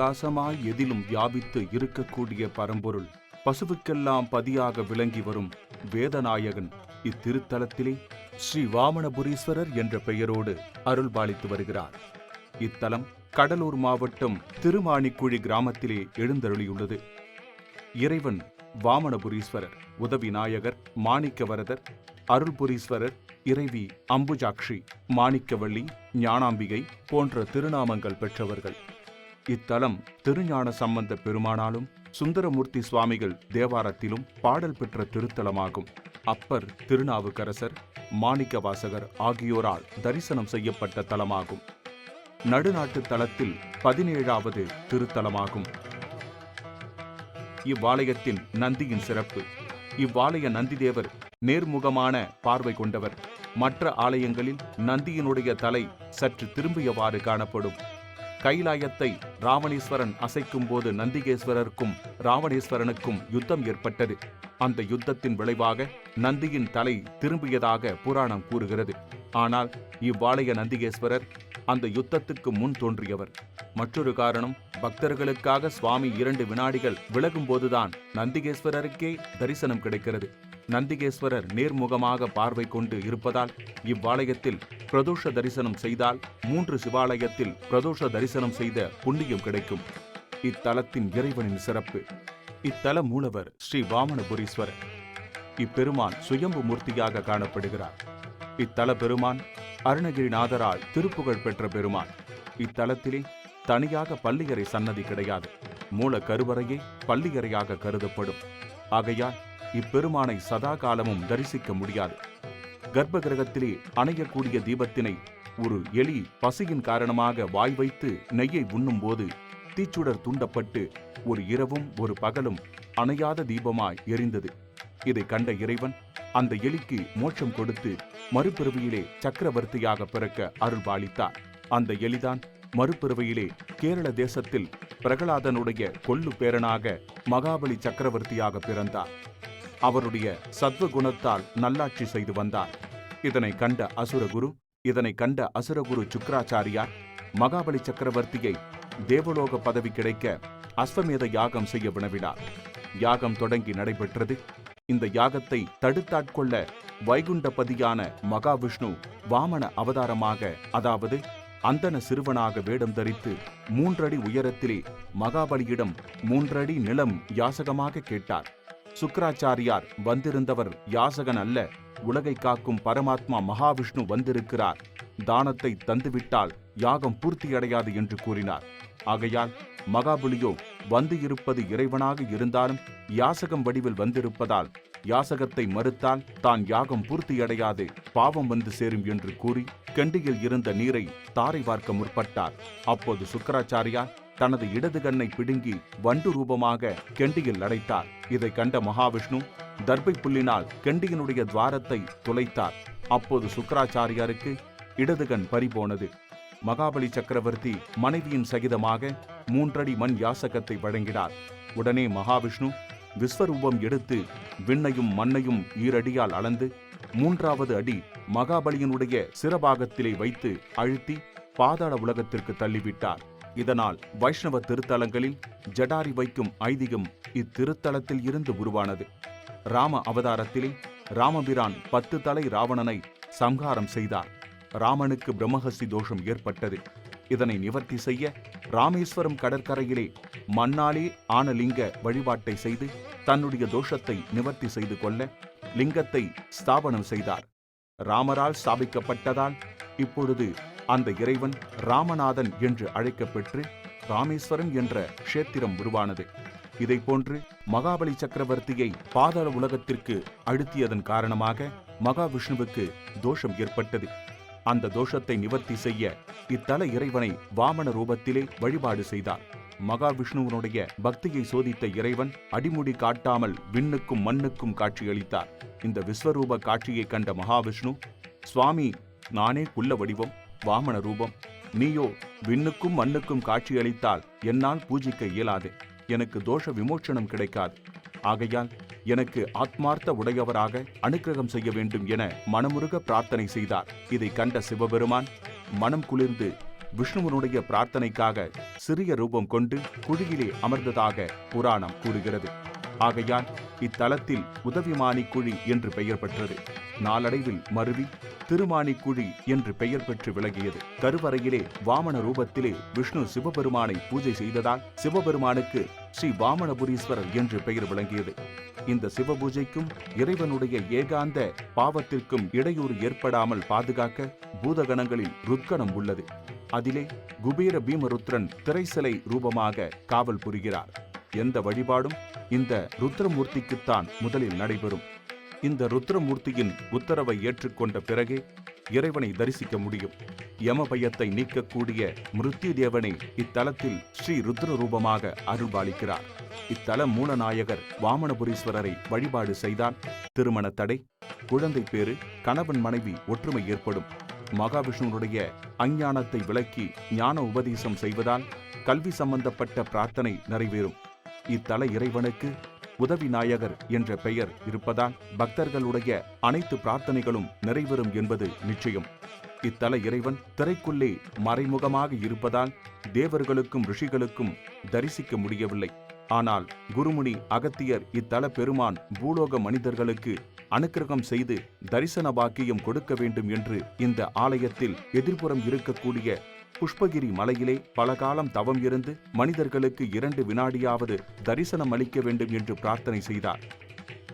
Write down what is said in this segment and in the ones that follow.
பிரகாசமாய் எதிலும் வியாபித்து இருக்கக்கூடிய பரம்பொருள். பசுவுக்கெல்லாம் பதியாக விளங்கி வரும் வேதநாயகன் இத்திருத்தலத்திலே ஸ்ரீ வாமனபுரீஸ்வரர் என்ற பெயரோடு அருள்பாலித்து வருகிறார். இத்தலம் கடலூர் மாவட்டம் திருமாணிக்குழி கிராமத்திலே எழுந்தருளியுள்ளது. இறைவன் வாமனபுரீஸ்வரர் உதவி நாயகர் மாணிக்கவரதர் அருள்புரீஸ்வரர் இறைவி அம்புஜாக்ஷி மாணிக்கவள்ளி ஞானாம்பிகை போன்ற திருநாமங்கள் பெற்றவர்கள். இத்தலம் திருஞான சம்பந்த பெருமானாலும் சுந்தரமூர்த்தி சுவாமிகள் தேவாரத்திலும் பாடல் பெற்ற திருத்தலமாகும். அப்பர் திருநாவுக்கரசர் மாணிக்கவாசகர் ஆகியோரால் தரிசனம் செய்யப்பட்ட தலமாகும். நடுநாட்டு தலத்தில் பதினேழாவது திருத்தலமாகும். இவ்வாலயத்தின் நந்தியின் சிறப்பு. இவ்வாலய நந்திதேவர் நேர்முகமான பார்வை கொண்டவர். மற்ற ஆலயங்களில் நந்தியினுடைய தலை சற்று திரும்பியவாறு காணப்படும். கைலாயத்தை ராவணேஸ்வரன் அசைக்கும் போது நந்திகேஸ்வரருக்கும் ராவணேஸ்வரனுக்கும் யுத்தம் ஏற்பட்டது. அந்த யுத்தத்தின் விளைவாக நந்தியின் தலை திரும்பியதாக புராணம் கூறுகிறது. ஆனால் இவ்வாலய நந்திகேஸ்வரர் அந்த யுத்தத்துக்கு முன் தோன்றியவர். மற்றொரு காரணம் பக்தர்களுக்காக சுவாமி இரண்டு வினாடிகள் விலகும் போதுதான் நந்திகேஸ்வரருக்கே தரிசனம் கிடைக்கிறது. நந்திகேஸ்வரர் நேர்முகமாக பார்வை கொண்டு இருப்பதால் இவ்வாலயத்தில் பிரதோஷ தரிசனம் செய்தால் மூன்று சிவாலயத்தில் பிரதோஷ தரிசனம் செய்த புண்ணியம் கிடைக்கும். இத்தலத்தின் இறைவனின் சிறப்பு. இத்தல மூலவர் ஸ்ரீ வாமனபுரீஸ்வரர். இப்பெருமான் சுயம்பு மூர்த்தியாக காணப்படுகிறார். இத்தல பெருமான் அருணகிரிநாதரால் திருப்புகழ் பெற்ற பெருமான். இத்தலத்திலே தனியாக பள்ளியறை சன்னதி கிடையாது. மூல கருவறையே பள்ளியறையாக கருதப்படும். ஆகையால் இப்பெருமானை சதா காலமும் தரிசிக்க முடியாது. கர்ப்ப கிரகத்திலே அணையக்கூடிய தீபத்தினை ஒரு எலி பசியின் காரணமாக வாய் வைத்து நெய்யை உண்ணும்போது தீச்சுடர் தூண்டப்பட்டு ஒரு இரவும் ஒரு பகலும் அணையாத தீபமாய் எரிந்தது. இதை கண்ட இறைவன் அந்த எலிக்கு மோட்சம் கொடுத்து மறுபிறவியிலே சக்கரவர்த்தியாக பிறக்க அருள்பாலித்தார். அந்த எலிதான் மறுபிறவியிலே கேரள தேசத்தில் பிரகலாதனுடைய கொல்லு பேரனாக மகாபலி சக்கரவர்த்தியாக பிறந்தார். அவருடைய சத்வ குணத்தால் நல்லாட்சி செய்து வந்தார். இதனை கண்ட அசுரகுரு இதனை கண்ட அசுரகுரு சுக்கராச்சாரியார் மகாபலி சக்கரவர்த்தியை தேவலோக பதவி கிடைக்க அஸ்வமேத யாகம் செய்ய வினவினார். யாகம் தொடங்கி நடைபெற்றது. இந்த யாகத்தை தடுத்தாட்கொள்ள வைகுண்டபதியான மகாவிஷ்ணு வாமன அவதாரமாக அதாவது அந்தன சிறுவனாக வேடம் தரித்து மூன்றடி உயரத்திலே மகாபலியிடம் மூன்றடி நிலம் யாசகமாக கேட்டார். சுக்கராச்சாரியார் வந்திருந்தவர் யாசகன் அல்ல உலகை காக்கும் பரமாத்மா மகாவிஷ்ணு வந்திருக்கிறார். தானத்தை தந்துவிட்டால் யாகம் பூர்த்தியடையாது என்று கூறினார். ஆகையால் மகாபலியோ வந்து இருப்பது இறைவனாக இருந்தாலும் யாசகம் வடிவில் வந்திருப்பதால் யாசகத்தை மறுத்தால் தான் யாகம் பூர்த்தியடையாது பாவம் வந்து சேரும் என்று கூறி கெண்டியில் இருந்த நீரை தாரை வார்க்க முற்பட்டார். அப்போது சுக்கராச்சாரியார் தனது இடது கண்ணை பிடுங்கி வண்டு ரூபமாக கெண்டியில் அடைத்தார். இதை கண்ட மகாவிஷ்ணு தர்பை புல்லினால் கெண்டியினுடைய துவாரத்தை துளைத்தார். அப்போது சுக்கராச்சாரியாருக்கு இடது கண் பறிபோனது. மகாபலி சக்கரவர்த்தி மனைவியின் சகிதமாக மூன்றடி மண் யாசகத்தை வழங்கினார். உடனே மகாவிஷ்ணு விஸ்வரூபம் எடுத்து விண்ணையும் மண்ணையும் ஈரடியால் அளந்து மூன்றாவது அடி மகாபலியினுடைய சிறபாகத்திலே வைத்து அழுத்தி பாதாள உலகத்திற்கு தள்ளிவிட்டார். இதனால் வைஷ்ணவ திருத்தலங்களில் ஜடாரி வைக்கும் ஐதீகம் இத்திருத்தலத்தில் இருந்து உருவானது. ராம அவதாரத்திலே ராமபிரான் பத்து தலை ராவணனை சம்ஹாரம் செய்தார். ராமனுக்கு பிரம்மஹஸ்தி தோஷம் ஏற்பட்டது. இதனை நிவர்த்தி செய்ய ராமேஸ்வரம் கடற்கரையிலே மண்ணாலே ஆன லிங்க வழிபாட்டை செய்து தன்னுடைய தோஷத்தை நிவர்த்தி செய்து கொள்ள லிங்கத்தை ஸ்தாபனம் செய்தார். ராமரால் ஸ்தாபிக்கப்பட்டதால் இப்பொழுது அந்த இறைவன் ராமநாதன் என்று அழைக்கப்பெற்று ராமேஸ்வரம் என்ற க்ஷேத்திரம் உருவானது. இதைப்போன்று மகாபலி சக்கரவர்த்தியை பாதாள உலகத்திற்கு அழுத்தியதன் காரணமாக மகாவிஷ்ணுவுக்கு தோஷம் ஏற்பட்டது. அந்த தோஷத்தை நிவர்த்தி செய்ய இத்தல இறைவனை வாமன ரூபத்திலே வழிபாடு செய்தார். மகாவிஷ்ணுவனுடைய பக்தியை சோதித்த இறைவன் அடிமுடி காட்டாமல் விண்ணுக்கும் மண்ணுக்கும் காட்சியளித்தார். இந்த விஸ்வரூப காட்சியை கண்ட மகாவிஷ்ணு சுவாமி நானே குள்ள வடிவம் வாமன ரூபம். நீயோ விண்ணுக்கும் மண்ணுக்கும் காட்சியளித்தால் என்னால் பூஜிக்க இயலாது. எனக்கு தோஷ விமோச்சனம் கிடைக்காது. ஆகையால் எனக்கு ஆத்மார்த்த உடையவராக அனுக்கிரகம் செய்ய வேண்டும் என மனமுருக பிரார்த்தனை செய்தார். இதை கண்ட சிவபெருமான் மனம் குளிர்ந்து விஷ்ணுவனுடைய பிரார்த்தனைக்காக சிறிய ரூபம் கொண்டு குழியிலே அமர்ந்ததாக புராணம் கூறுகிறது. ஆகையால் இத்தலத்தில் உதவிமானி குழி என்று பெயர் பெற்றது. நாளடைவில் மருவி திருமாணிக்குழி என்று பெயர் பெற்று விளங்கியது. கருவறையிலே வாமன ரூபத்திலே விஷ்ணு சிவபெருமானை பூஜை செய்ததால் சிவபெருமானுக்கு ஸ்ரீ வாமனபுரீஸ்வரர் என்று பெயர் விளங்கியது. இந்த சிவபூஜைக்கும் இறைவனுடைய ஏகாந்த பாவத்திற்கும் இடையூறு ஏற்படாமல் பாதுகாக்க பூதகணங்களில் ருத்கணம் உள்ளது. அதிலே குபீர பீமருத்ரன் திரைசிலை ரூபமாக காவல் புரிகிறார். எந்த வழிபாடும் இந்த ருத்ரமூர்த்திக்குத்தான் முதலில் நடைபெறும். இந்த ருத்ரமூர்த்தியின் உத்தரவை ஏற்றுக்கொண்ட பிறகே இறைவனை தரிசிக்க முடியும். யமபயத்தை நீக்கக்கூடிய மிருத்யு தேவனை இத்தலத்தில் ஸ்ரீ ருத்ர ரூபமாக அருள்பாலிக்கிறார். இத்தல மூலநாயகர் வாமனபுரீஸ்வரரை வழிபாடு செய்தால் திருமண தடை குழந்தை பேறு கணவன் மனைவி ஒற்றுமை ஏற்படும். மகாவிஷ்ணுனுடைய அஞ்ஞானத்தை விளக்கி ஞான உபதேசம் செய்வதால் கல்வி சம்பந்தப்பட்ட பிரார்த்தனை நிறைவேறும். இத்தல இறைவனுக்கு உதவி நாயகர் என்ற பெயர் இருப்பதால் பக்தர்களுடைய அனைத்து பிரார்த்தனைகளும் நிறைவேறும் என்பது நிச்சயம். இத்தல இறைவன் திரைக்குள்ளே மறைமுகமாக இருப்பதால் தேவர்களுக்கும் ரிஷிகளுக்கும் தரிசிக்க முடியவில்லை. ஆனால் குருமுனி அகத்தியர் இத்தல பெருமான் பூலோக மனிதர்களுக்கு அனுக்கிரகம் செய்து தரிசன பாக்கியம் கொடுக்க வேண்டும் என்று இந்த ஆலயத்தில் எதிர்ப்புறம் இருக்கக்கூடிய புஷ்பகிரி மலையிலே பல காலம் தவம் இருந்து மனிதர்களுக்கு இரண்டு வினாடியாவது தரிசனம் அளிக்க வேண்டும் என்று பிரார்த்தனை செய்தார்.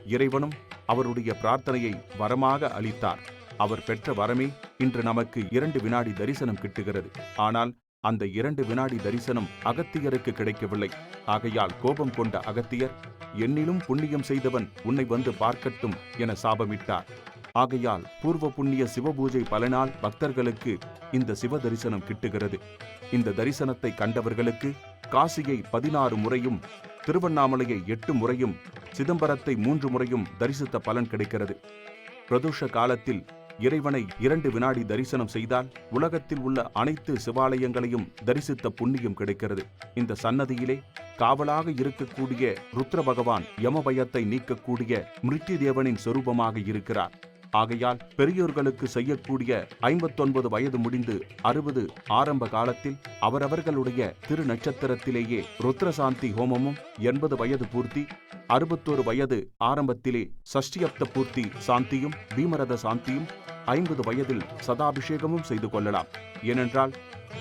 இறைவனும் அவருடைய பிரார்த்தனையை வரமாக அளித்தார். அவர் பெற்ற வரமே இன்று நமக்கு இரண்டு வினாடி தரிசனம் கிட்டுகிறது. ஆனால் அந்த இரண்டு வினாடி தரிசனம் அகத்தியருக்கு கிடைக்கவில்லை. ஆகையால் கோபம் கொண்ட அகத்தியர் என்னிலும் புண்ணியம் செய்தவன் உன்னை வந்து பார்க்கட்டும் என சாபமிட்டார். ஆகையால் பூர்வ புண்ணிய சிவபூஜை பலனால் பக்தர்களுக்கு இந்த சிவ தரிசனம் கிட்டுகிறது. இந்த தரிசனத்தை கண்டவர்களுக்கு காசியை பதினாறு முறையும் திருவண்ணாமலையை எட்டு முறையும் சிதம்பரத்தை மூன்று முறையும் தரிசித்த பலன் கிடைக்கிறது. பிரதோஷ காலத்தில் இறைவனை இரண்டு வினாடி தரிசனம் செய்தால் உலகத்தில் உள்ள அனைத்து சிவாலயங்களையும் தரிசித்த புண்ணியம் கிடைக்கிறது. இந்த சன்னதியிலே காவலாக இருக்கக்கூடிய ருத்ர பகவான் யமபயத்தை நீக்கக்கூடிய மிருத்யு தேவனின் சொரூபமாக இருக்கிறார். ஆகையால் பெரியோர்களுக்கு செய்யக்கூடிய ஐம்பத்தொன்பது வயது முடிந்து அறுபது ஆரம்ப காலத்தில் அவரவர்களுடைய திரு நட்சத்திரத்திலேயே ருத்ரசாந்தி ஹோமமும் எண்பது வயது பூர்த்தி அறுபத்தோரு வயது ஆரம்பத்திலே சஷ்டியப்த பூர்த்தி சாந்தியும் பீமரத சாந்தியும் ஐம்பது வயதில் சதாபிஷேகமும் செய்து கொள்ளலாம். ஏனென்றால்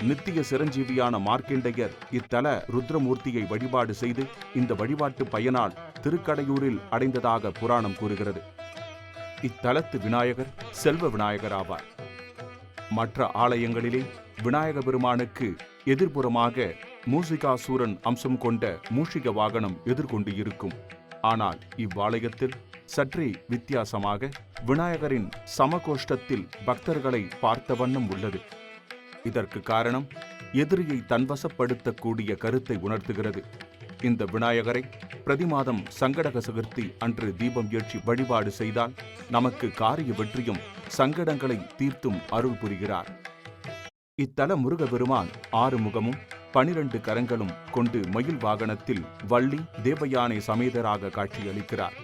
நித்திய சிரஞ்சீவியான மார்க்கெண்டையர் இத்தல ருத்ரமூர்த்தியை வழிபாடு செய்து இந்த வழிபாட்டு பயனால் திருக்கடையூரில் அடைந்ததாக புராணம் கூறுகிறது. இத்தலத்து விநாயகர் செல்வ விநாயகர் ஆவார் மற்ற ஆலயங்களிலே விநாயக பெருமானுக்கு எதிர்ப்புறமாக மூசிகாசூரன் அம்சம் கொண்ட மூஷிக வாகனம் எதிர்கொண்டு இருக்கும் ஆனால் இவ்வாலயத்தில் சற்றே வித்தியாசமாக விநாயகரின் சமகோஷ்டத்தில் பக்தர்களை பார்த்த வண்ணம் உள்ளது. இதற்கு காரணம் எதிரியை தன்வசப்படுத்தக்கூடிய கருத்தை உணர்த்துகிறது. இந்த விநாயகரை பிரதிமாதம் சங்கடக சதுர்த்தி அன்று தீபம் ஏற்றி வழிபாடு செய்தால் நமக்கு காரிய வெற்றியும் சங்கடங்களை தீர்த்தும் அருள் புரிகிறார். இத்தல முருகபெருமான் ஆறு முகமும் பனிரண்டு கரங்களும் கொண்டு மயில் வாகனத்தில் வள்ளி தேவயானை சமேதராக காட்சியளிக்கிறார்.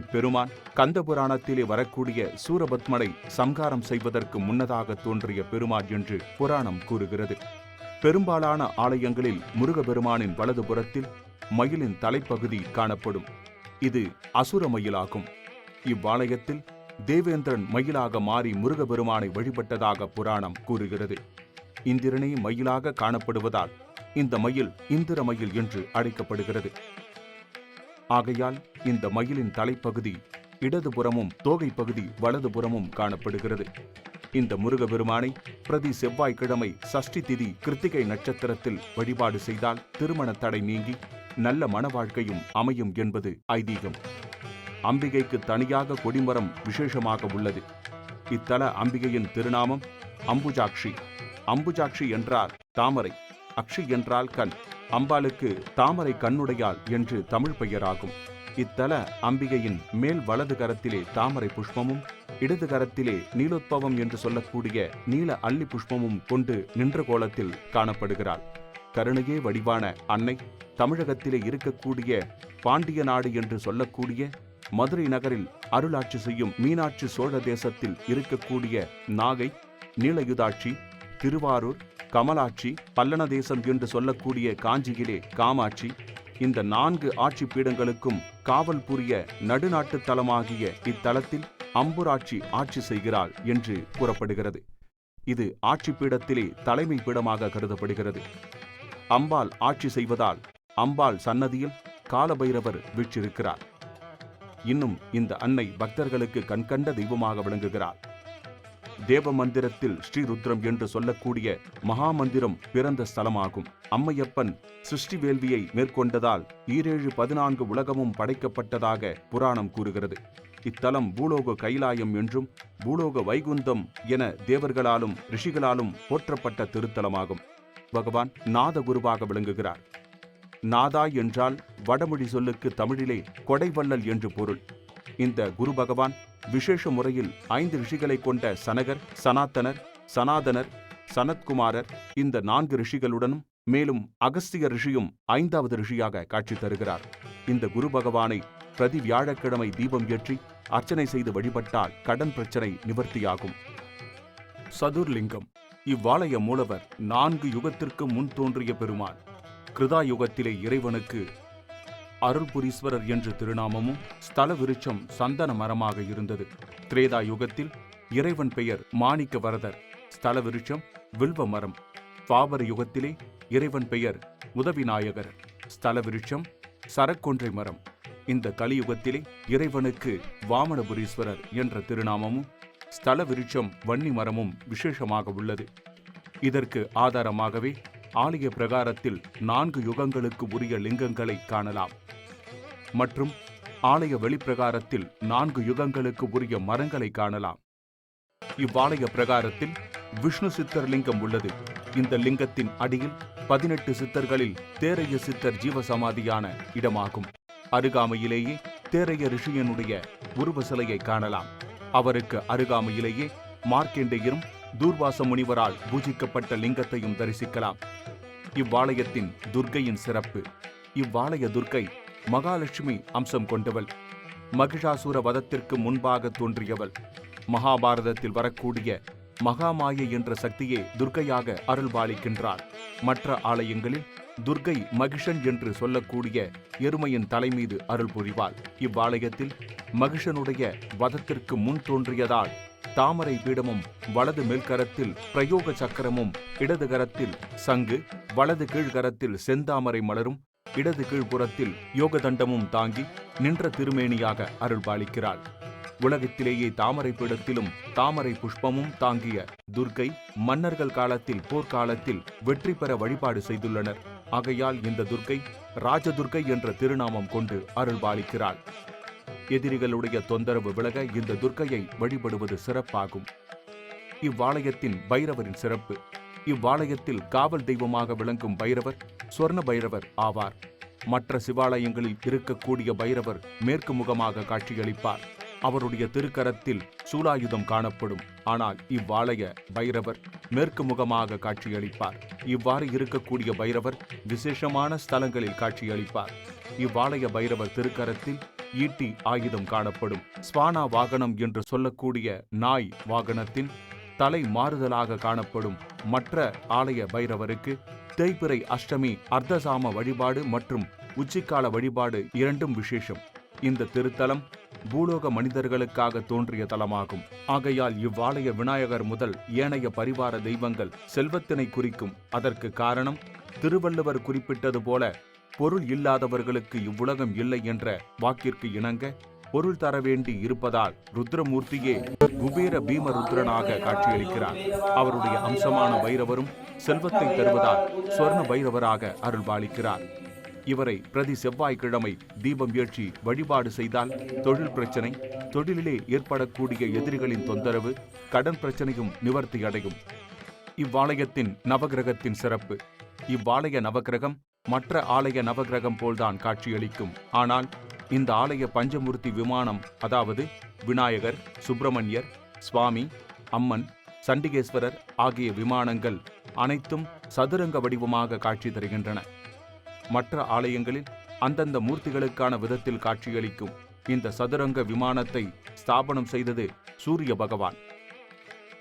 இப்பெருமான் கந்தபுராணத்திலே வரக்கூடிய சூரபத்மனை சம்காரம் செய்வதற்கு முன்னதாக தோன்றிய பெருமான் என்று புராணம் கூறுகிறது. பெரும்பாலான ஆலயங்களில் முருகபெருமானின் வலதுபுறத்தில் மயிலின் தலைப்பகுதி காணப்படும். இது அசுர மயிலாகும். இவ்வாலயத்தில் தேவேந்திரன் மயிலாக மாறி முருகபெருமானை வழிபட்டதாக புராணம் கூறுகிறது. இந்திரனே மயிலாக காணப்படுவதால் இந்த மயில் இந்திர மயில் என்று அழைக்கப்படுகிறது. ஆகையால் இந்த மயிலின் தலைப்பகுதி இடதுபுறமும் தோகை பகுதி வலதுபுறமும் காணப்படுகிறது. இந்த முருகபெருமானை பிரதி செவ்வாய்க்கிழமை சஷ்டி திதி கிருத்திகை நட்சத்திரத்தில் வழிபாடு செய்தால் திருமண தடை நீங்கி நல்ல மன வாழ்க்கையும் அமையும் என்பது ஐதீகம். அம்பிகைக்கு தனியாக கொடிமரம் விசேஷமாக உள்ளது. இத்தல அம்பிகையின் திருநாமம் அம்புஜாக்ஷி. அம்புஜாக்ஷி என்றால் தாமரை. அக்ஷி என்றால் கண். அம்பாளுக்கு தாமரை கண்ணுடையாள் என்று தமிழ் பெயராகும். இத்தல அம்பிகையின் மேல் வலது கரத்திலே தாமரை புஷ்பமும் இடது கரத்திலே நீலோத்பவம் என்று சொல்லக்கூடிய நீல அள்ளி புஷ்பமும் கொண்டு நின்ற கோலத்தில் காணப்படுகிறாள். கருணையே வடிவான அன்னை தமிழகத்திலே இருக்கக்கூடிய பாண்டிய நாடு என்று சொல்லக்கூடிய மதுரை நகரில் அருளாட்சி செய்யும் மீனாட்சி சோழ தேசத்தில் இருக்கக்கூடிய நாகை நீலயுதாட்சி திருவாரூர் கமலாட்சி பல்லனதேசம் என்று சொல்லக்கூடிய காஞ்சியிலே காமாட்சி இந்த நான்கு ஆட்சி பீடங்களுக்கும் காவல் புரிய நடுநாட்டு தலமாகிய இத்தலத்தில் அம்புராட்சி ஆட்சி செய்கிறாள் என்று கூறப்படுகிறது. இது ஆட்சி பீடத்திலே தலைமை பீடமாக கருதப்படுகிறது. அம்பாள் ஆட்சி செய்வதால் அம்பாள் சன்னதியில் காலபைரவர் வீற்றிருக்கிறார். இன்னும் இந்த அன்னை பக்தர்களுக்கு கண்கண்ட தெய்வமாக விளங்குகிறார் தேவ மந்திரத்தில் ஸ்ரீருத்ரம் என்று சொல்லக்கூடிய மகாமந்திரம் பிறந்த ஸ்தலமாகும். அம்மையப்பன் சிருஷ்டி வேள்வியை மேற்கொண்டதால் ஈரேழு பதினான்கு உலகமும் படைக்கப்பட்டதாக புராணம் கூறுகிறது. இத்தலம் பூலோக கைலாயம் என்றும் பூலோக வைகுந்தம் என தேவர்களாலும் ரிஷிகளாலும் போற்றப்பட்ட திருத்தலமாகும். பகவான் நாதகுருவாக விளங்குகிறார். நாதா என்றால் வடமொழி சொல்லுக்கு தமிழிலே கொடைவள்ளல் என்று பொருள். இந்த குரு பகவான் விசேஷ முறையில் ஐந்து ரிஷிகளை கொண்ட சனகர் சனாத்தனர் சனாதனர் சனத்குமாரர் இந்த நான்கு ரிஷிகளுடனும் மேலும் அகஸ்திய ரிஷியும் ஐந்தாவது ரிஷியாக காட்சி தருகிறார். இந்த குரு பகவானை பிரதி வியாழக்கிழமை தீபம் ஏற்றி அர்ச்சனை செய்து வழிபட்டால் கடன் பிரச்சனை நிவர்த்தியாகும். சதுர்லிங்கம். இவ்வாலய மூலவர் நான்கு யுகத்திற்கு முன் தோன்றிய பெருமான். கிருதா யுகத்திலே இறைவனுக்கு அருள்புரீஸ்வரர் என்ற திருநாமமும் ஸ்தல விருட்சம் சந்தன மரமாக இருந்தது. திரேதா யுகத்தில் இறைவன் பெயர் மாணிக்க வரதர் ஸ்தல விருட்சம் வில்வ மரம். பாபர யுகத்திலே இறைவன் பெயர் உதவிநாயகர் ஸ்தல விருட்சம் சரக்கொன்றை மரம். இந்த கலியுகத்திலே இறைவனுக்கு வாமனபுரீஸ்வரர் என்ற திருநாமமும் ஸ்தல விருட்சம் வன்னி மரமும் விசேஷமாக உள்ளது. இதற்கு ஆதாரமாகவே ஆலய பிரகாரத்தில் நான்கு யுகங்களுக்கு உரிய லிங்கங்களை காணலாம். மற்றும் ஆலய வெளிப்பிரகாரத்தில் நான்கு யுகங்களுக்கு உரிய மரங்களை காணலாம். இவ்வாலய பிரகாரத்தில் விஷ்ணு சித்தர் லிங்கம் உள்ளது. இந்த லிங்கத்தின் அடியில் பதினெட்டு சித்தர்களில் தேரைய சித்தர் ஜீவசமாதியான இடமாகும். அருகாமையிலேயே தேரைய ரிஷியனுடைய உருவ சிலையை காணலாம். அவருக்கு அருகாமையிலேயே மார்க்கெண்டேயரும் தூர்வாச முனிவரால் பூஜிக்கப்பட்ட லிங்கத்தையும் தரிசிக்கலாம். இவ்வாலயத்தின் துர்க்கையின் சிறப்பு. இவ்வாலய துர்க்கை மகாலட்சுமி அம்சம் கொண்டவள். மகிஷாசுர வதத்திற்கு முன்பாக தோன்றியவள். மகாபாரதத்தில் வரக்கூடிய மகாமாயை என்ற சக்தியே துர்க்கையாக அருள்பாலிக்கின்றாள் மற்ற ஆலயங்களில் துர்க்கை மகிஷன் என்று சொல்லக்கூடிய எருமையின் தலைமீது அருள் புரிவாள் இவ்வாலயத்தில் மகிஷனுடைய வதத்திற்கு முன் தோன்றியதால் தாமரை பீடமும் வலது மேல்கரத்தில் பிரயோக சக்கரமும் இடது கரத்தில் சங்கு வலது கீழ்கரத்தில் செந்தாமரை மலரும் இடது கீழ்புறத்தில் யோகதண்டமும் தாங்கி நின்ற திருமேனியாக அருள்பாலிக்கிறாள். உலகத்திலேயே தாமரை பீடத்திலும் தாமரை புஷ்பமும் தாங்கிய துர்க்கை மன்னர்கள் காலத்தில் போர்க்காலத்தில் வெற்றி பெற வழிபாடு செய்துள்ளனர். ஆகையால் இந்த துர்க்கை ராஜதுர்க்கை என்ற திருநாமம் கொண்டு அருள்பாலிக்கிறாள். எதிரிகளுடைய தொந்தரவு விலக இந்த துர்க்கையை வழிபடுவது சிறப்பாகும். இவ்வாலயத்தின் பைரவரின் சிறப்பு. இவ்வாலயத்தில் காவல் தெய்வமாக விளங்கும் பைரவர் சொர்ண பைரவர் ஆவார். மற்ற சிவாலயங்களில் இருக்கக்கூடிய பைரவர் மேற்கு முகமாக காட்சியளிப்பார். அவருடைய திருக்கரத்தில் சூலாயுதம் காணப்படும். ஆனால் இவ்வாலய பைரவர் மேற்கு முகமாக காட்சியளிப்பார். இவ்வாறு இருக்கக்கூடிய பைரவர் விசேஷமான ஸ்தலங்களில் காட்சியளிப்பார். இவ்வாலய பைரவர் திருக்கரத்தில் ஈட்டி ஆயுதம் காணப்படும். ஸ்வானா வாகனம் என்று சொல்லக்கூடிய நாய் வாகனத்தின் தலை மாறுதலாக காணப்படும். மற்ற ஆலய பைரவருக்கு தேய்பிறை அஷ்டமி அர்த்தசாம வழிபாடு மற்றும் உச்சிக்கால வழிபாடு இரண்டும் விசேஷம். இந்த திருத்தலம் பூலோக மனிதர்களுக்காக தோன்றிய தலமாகும். ஆகையால் இவ்வாலய விநாயகர் முதல் ஏனைய பரிவார தெய்வங்கள் செல்வத்தினை குறிக்கும். அதற்கு காரணம் திருவள்ளுவர் குறிப்பிட்டது போல பொருள் இல்லாதவர்களுக்கு இவ்வுலகம் இல்லை என்ற வாக்கிற்கு இணங்க பொருள் தர வேண்டி இருப்பதால் ருத்ரமூர்த்தியே குபேர பீமருத்ரனாக காட்சியளிக்கிறார். அவருடைய அம்சமான பைரவரும் செல்வத்தை தருவதால் சொர்ண பைரவராக அருள்பாலிக்கிறார். இவரை பிரதி செவ்வாய்க்கிழமை தீபம் ஏற்றி வழிபாடு செய்தால் தொழில் பிரச்சனை தொழிலிலே ஏற்படக்கூடிய எதிரிகளின் தொந்தரவு கடன் பிரச்சனையும் நிவர்த்தி அடையும் இவ்வாலயத்தின் நவகிரகத்தின் சிறப்பு. இவ்வாலய நவகிரகம் மற்ற ஆலய நவகிரகம் போல்தான் காட்சியளிக்கும். ஆனால் இந்த ஆலய பஞ்சமூர்த்தி விமானம் அதாவது விநாயகர் சுப்பிரமணியர் சுவாமி அம்மன் சண்டிகேஸ்வரர் ஆகிய விமானங்கள் அனைத்தும் சதுரங்க வடிவமாக காட்சி தருகின்றன. மற்ற ஆலயங்களில் அந்தந்த மூர்த்திகளுக்கான விதத்தில் காட்சியளிக்கும். இந்த சதுரங்க விமானத்தை ஸ்தாபனம் செய்தது சூரிய பகவான்.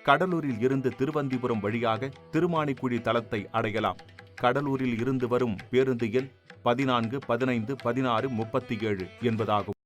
கடலூரில் இருந்து திருவந்திபுரம் வழியாக திருமானிக்குழி தளத்தை அடையலாம். கடலூரில் இருந்து வரும் பேருந்து எண் பதினான்கு பதினைந்து பதினாறு முப்பத்தி ஏழு என்பதாகும்.